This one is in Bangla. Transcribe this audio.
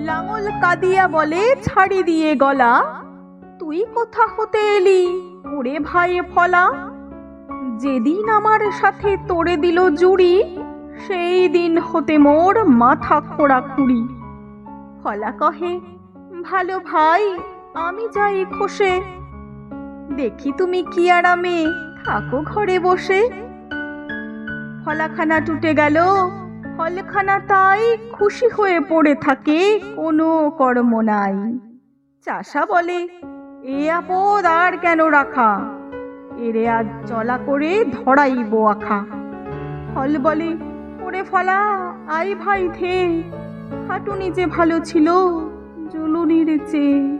লাঙল কাদিয়া বলে, ছাড়ি দিয়ে গলা। তুই কোথা হতে এলি, ওরে ভাই ফলা। যেদিন আমার সাথে তোড়ে দিল জুড়ি, সেই দিন হতে মোর মাথা খোড়া খুঁড়ি। ফলা কহে, ভালো ভাই, আমি যাই খসে। দেখি তুমি কি আরামে থাকো ঘরে বসে। ফলাখানা টুটে গেল ফলখানা তাই খুশি হয়ে পড়ে থাকে, কোনো কর্ম নাই। চাষা বলে, এ আপদ আর কেন রাখা? এরে আজ চলা করে ধরাইব আখা। ফল বলে, ওরে ফলা আই ভাই থে, খাটুনি যে ভালো ছিল, জলুনির চেয়ে।